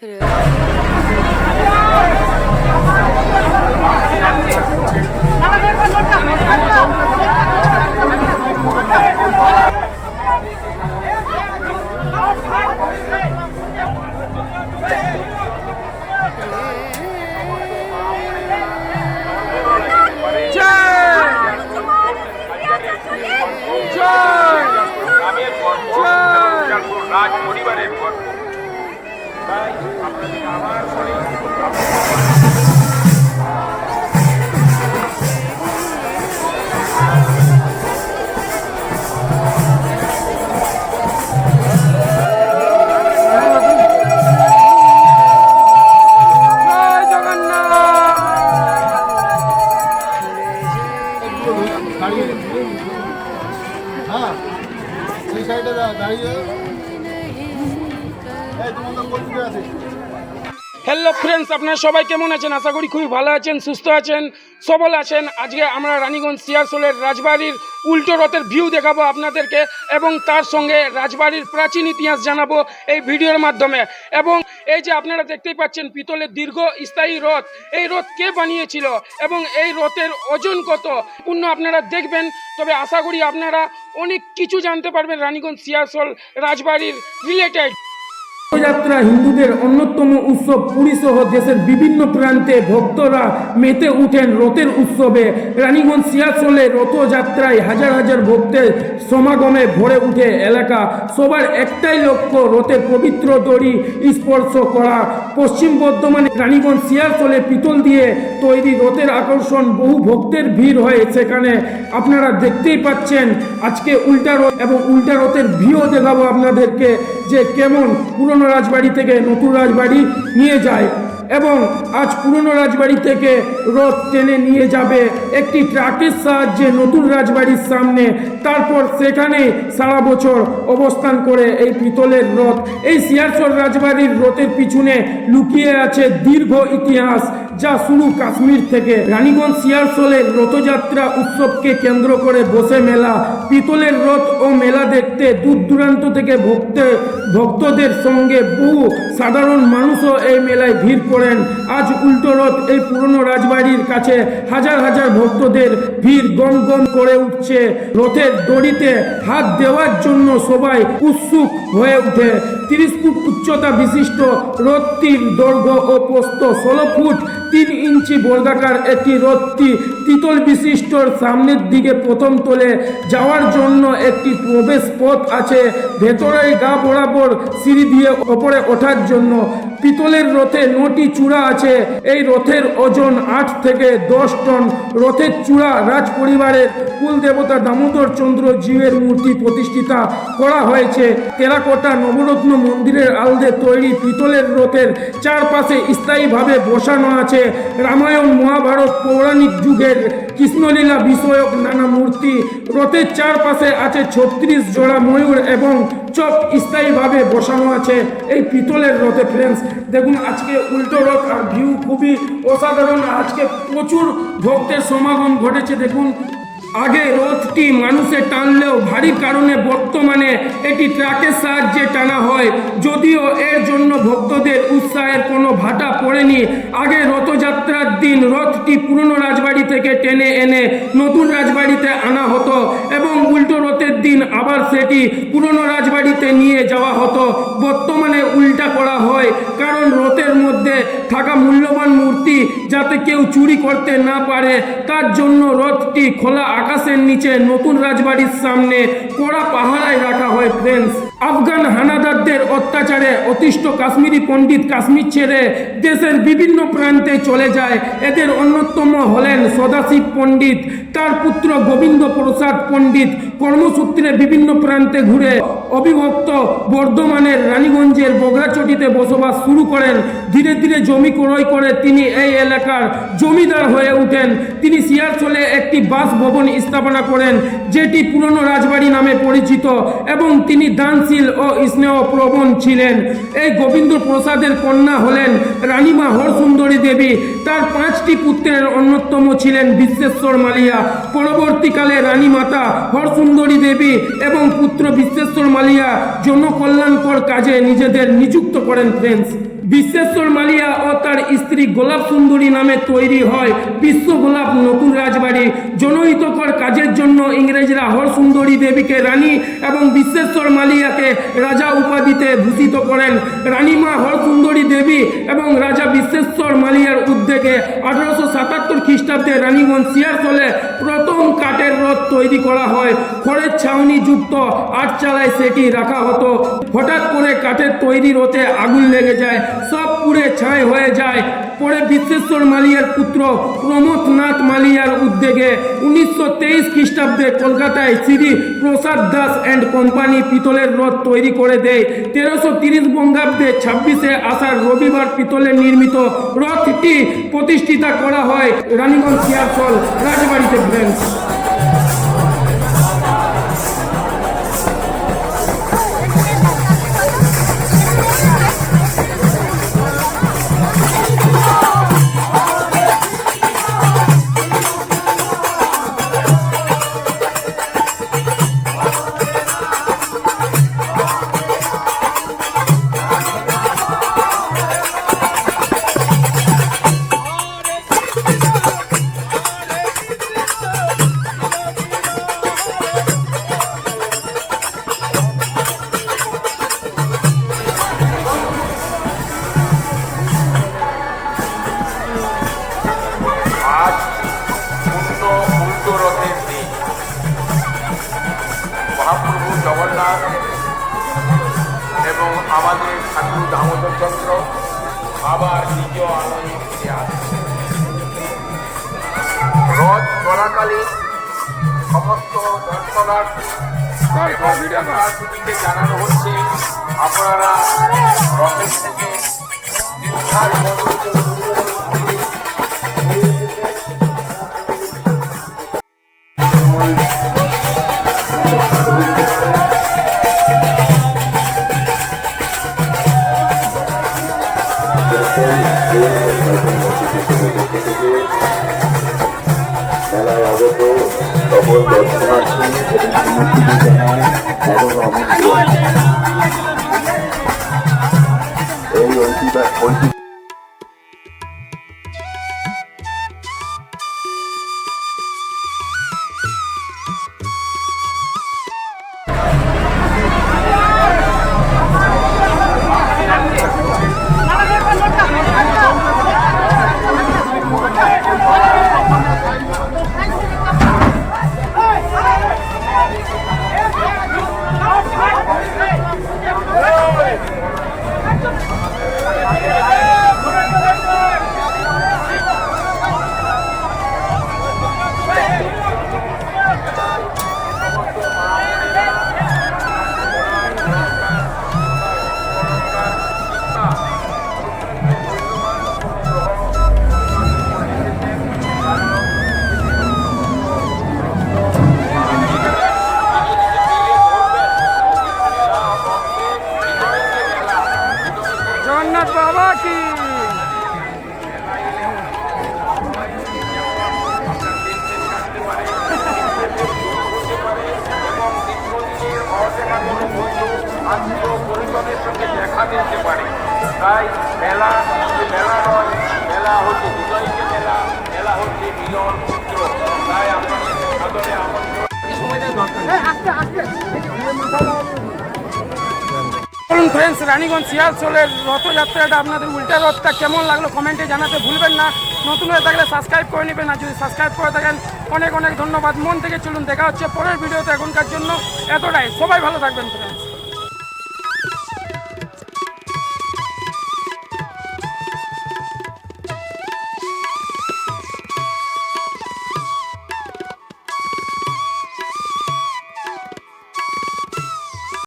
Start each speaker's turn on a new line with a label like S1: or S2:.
S1: 그래요?
S2: দাঁড়িয়ে তোমাদের কোথায় আছে?
S1: হ্যালো ফ্রেন্ডস আপনারা সবাই কেমন আছেন? আশা করি খুবই ভালো আছেন, সুস্থ আছেন, সবল আছেন। আজকে আমরা রানীগঞ্জ সিয়ারসোলের রাজবাড়ির উল্টো রথের ভিউ দেখাবো আপনাদেরকে এবং তার সঙ্গে রাজবাড়ির প্রাচীন ইতিহাস জানাব এই ভিডিওর মাধ্যমে। এবং এই যে আপনারা দেখতেই পাচ্ছেন পিতলের দীর্ঘ স্থায়ী রথ। এই রথ কে বানিয়েছিল এবং এই রথের ওজন কত? পূর্ণ আপনারা দেখবেন, তবে আশা করি আপনারা অনেক কিছু জানতে পারবেন রানীগঞ্জ সিয়ারসোল রাজবাড়ির রিলেটেড রথযাত্রা হিন্দুদের অন্যতম উৎসব। পুরী সহ দেশের বিভিন্ন প্রান্তে ভক্তরা মেতে উঠেন রথের উৎসবে। রানীগঞ্জ সিয়াচলে রথযাত্রায় হাজার হাজার ভক্তের সমাগমে ভরে উঠে এলাকা। সবার একটাই লক্ষ্য, রথের পবিত্র দড়ি স্পর্শ করা। পশ্চিম বর্ধমানে রানীগঞ্জ সিয়াচলে পিতল দিয়ে তৈরি রথের আকর্ষণ। বহু ভক্তের ভিড় হয় সেখানে। আপনারা দেখতেই পাচ্ছেন, আজকে উল্টা রথ এবং উল্টা রথের ভিও দেখাবো আপনাদেরকে যে কেমন পুরনো রাজবাড়ি থেকে নতুন রাজবাড়ি নিয়ে যায় এবং আজ পুরনো রাজবাড়ি থেকে রথ টেনে নিয়ে যাবে একটি ট্রাকের সাহায্যে নতুন রাজবাড়ির সামনে। তারপর সেখানে সারা বছর অবস্থান করে এই পিতলের রথ। এই শিয়ারচর রাজবাড়ির রথের পিছনে লুকিয়ে আছে দীর্ঘ ইতিহাস। যা শুরু কাশ্মীর থেকে। রানীগঞ্জ সিয়ারসোলের রথযাত্রা উৎসবকে কেন্দ্র করে বসে মেলা। পিতলের রথ ও মেলা দেখতে দূর দূরান্ত থেকে ভক্ত ভক্তদের সঙ্গে বহু সাধারণ মানুষও এই মেলায় ভিড় করেন। আজ উল্টো রথ এই পুরনো রাজবাড়ির কাছে হাজার হাজার ভক্তদের ভিড় গম গম করে উঠছে। রথের দড়িতে হাত দেওয়ার জন্য সবাই উৎসুক হয়ে ওঠে তিরিশ ফুট উচ্চতা বিশিষ্ট রথটির দৈর্ঘ্য ও প্রস্থ ষোলো ফুট। তিন ইঞ্চি বর্গাকার একটি রথটি তিতল বিশিষ্টর সামনের দিকে প্রথম তলে যাওয়ার জন্য একটি প্রবেশ পথ আছে। ভেতরেই গা বরাবর সিঁড়ি দিয়ে ওপরে ওঠার জন্য পিতলের রথে নটি চূড়া আছে। এই রথের ওজন আট থেকে দশ টন। রথের চূড়া রাজ পরিবারের কুল দেবতা দামোদর চন্দ্র জীবের মূর্তি প্রতিষ্ঠিতা করা হয়েছে। টেরাকোটা নবরত্ন মন্দিরের আলদে তৈরি পিতলের রথের চারপাশে স্থায়ীভাবে বসানো আছে। রামায়ণ, মহাভারত, পৌরাণিক যুগের কৃষ্ণলীলা বিষয়ক নানা মূর্তি। রথের চারপাশে আছে ছত্রিশ জোড়া ময়ূর এবং চক স্থায়ীভাবে বসানো আছে। এই পিতলের রথে ফ্রেন্ডস দেখুন আজকে উল্টো রথ আর ভিউ খুবই অসাধারণ। আজকে প্রচুর ভক্তের সমাগম ঘটেছে, দেখুন। আগে রথটি মানুষে টানলেও ভারী কারণে বর্তমানে এটি ট্রাকের সাহায্যে টানা হয়। যদিও এর জন্য ভক্তদের উৎসাহের কোনো ভাটা পড়েনি। আগে রথযাত্রার দিন রথটি পুরনো রাজবাড়ি থেকে টেনে এনে নতুন রাজবাড়িতে আনা হতো এবং উল্টো রথের দিন আবার সেটি পুরনো রাজবাড়িতে নিয়ে যাওয়া হতো। বর্তমানে উল্টা করা হয়, কারণ রথের মধ্যে থাকা মূল্যবান মূর্তি যাতে কেউ চুরি করতে না পারে, তার জন্য রথটি খোলা আকাশের নিচে নতুন রাজবাড়ির সামনে কড়া পাহারায় রাখা হয় ফ্রেন্ডস আফগান হানাদারদের অত্যাচারে অতিষ্ঠ কাশ্মীরি পণ্ডিত কাশ্মীর ছেড়ে দেশের বিভিন্ন প্রান্তে চলে যায়। এদের অন্যতম হলেন সদাশিব পণ্ডিত, তার পুত্র গোবিন্দ প্রসাদ পণ্ডিত কর্মসূত্রে বিভিন্ন প্রান্তে ঘুরে অবিভক্ত বর্ধমানের রানীগঞ্জের বগরাচটিতে বসবাস শুরু করেন। ধীরে ধীরে জমি ক্রয় করে তিনি এই এলাকার জমিদার হয়ে উঠেন। তিনি সিয়ারচলে একটি বাস ভবন স্থাপনা করেন, যেটি পুরনো রাজবাড়ি নামে পরিচিত এবং তিনি দানশীল ও স্নেহপ্রবণ ছিলেন। এই গোবিন্দ প্রসাদের কন্যা হলেন রানীমা হরসুন্দরী দেবী। তার পাঁচটি পুত্রের অন্যতম ছিলেন বিশ্বেশ্বর মালিয়া। পরবর্তীকালে রানী মাতা হরসুন্দরী দেবী এবং পুত্র বিশ্বেশ্বর মালিয়া জনকল্যাণকর কাজে নিজেদের নিযুক্ত করেন ফ্রেন্ডস বিশ্বেশ্বর মালিয়া ও তার স্ত্রী গোলাপ সুন্দরী নামে তৈরি হয় বিশ্ব গোলাপ নতুন রাজবাড়ি। জনহিতকর কাজের জন্য ইংরেজরা হর সুন্দরী দেবীকে রানী এবং বিশ্বেশ্বর মালিয়াকে রাজা উপাধিতে ভূষিত করেন। রানীমা হর সুন্দরী দেবী এবং রাজা বিশ্বেশ্বর মালিয়ার উদ্যোগে আঠারোশো সাতাত্তর খ্রিস্টাব্দে রানীগঞ্জ সিয়ারসলে প্রথম কাঠের রথ তৈরি করা হয়। খড়ের ছাউনি যুক্ত আটচালায় সেটি রাখা হতো। হঠাৎ করে কাঠের তৈরি রথে আগুন লেগে যায়। সব পুড়ে ছাই হয়ে যায়। পরে বিশ্বেশ্বর মালিয়ার পুত্র প্রমোদনাথ মালিয়ার উদ্যোগে উনিশশো তেইশ খ্রিস্টাব্দে কলকাতায় শ্রী প্রসাদ দাস অ্যান্ড কোম্পানি পিতলের রথ তৈরি করে দেয়। তেরোশো তিরিশ বঙ্গাব্দে ছাব্বিশে আষাঢ় রবিবার পিতলের নির্মিত রথটি প্রতিষ্ঠিতা করা হয় রানীগঞ্জ সিয়ারসল রাজবাড়িতে। ফ্রেন্ডস
S3: দামোদর চন্দ্র আবার নিজ আনন্দে ফিরে আসছে রথ চলাকালীন সমস্ত দর্শনার্থীকে জানানো হচ্ছে, আপনারা রথের থেকে
S4: এই ঐতিহ্য
S3: তাই মেলা মেলা নয়, মেলা হচ্ছে হৃদয়কে মেলা মেলা হচ্ছে মিলন পুত্র। তাই আপনাদের
S1: ফ্রেন্ডস রানীগঞ্জ সিয়ালসোলের রথযাত্রাটা আপনাদের উল্টা রথটা কেমন লাগল কমেন্টে জানাতে ভুলবেন না। নতুন হয়ে থাকলে সাবস্ক্রাইব করে নেবেন, আর যদি সাবস্ক্রাইব করে থাকেন, অনেক অনেক ধন্যবাদ। মন থেকে চলুন, দেখা হচ্ছে পরের ভিডিওতে এখনকার জন্য। এতটাই। সবাই ভালো থাকবেন ফ্রেন্ডস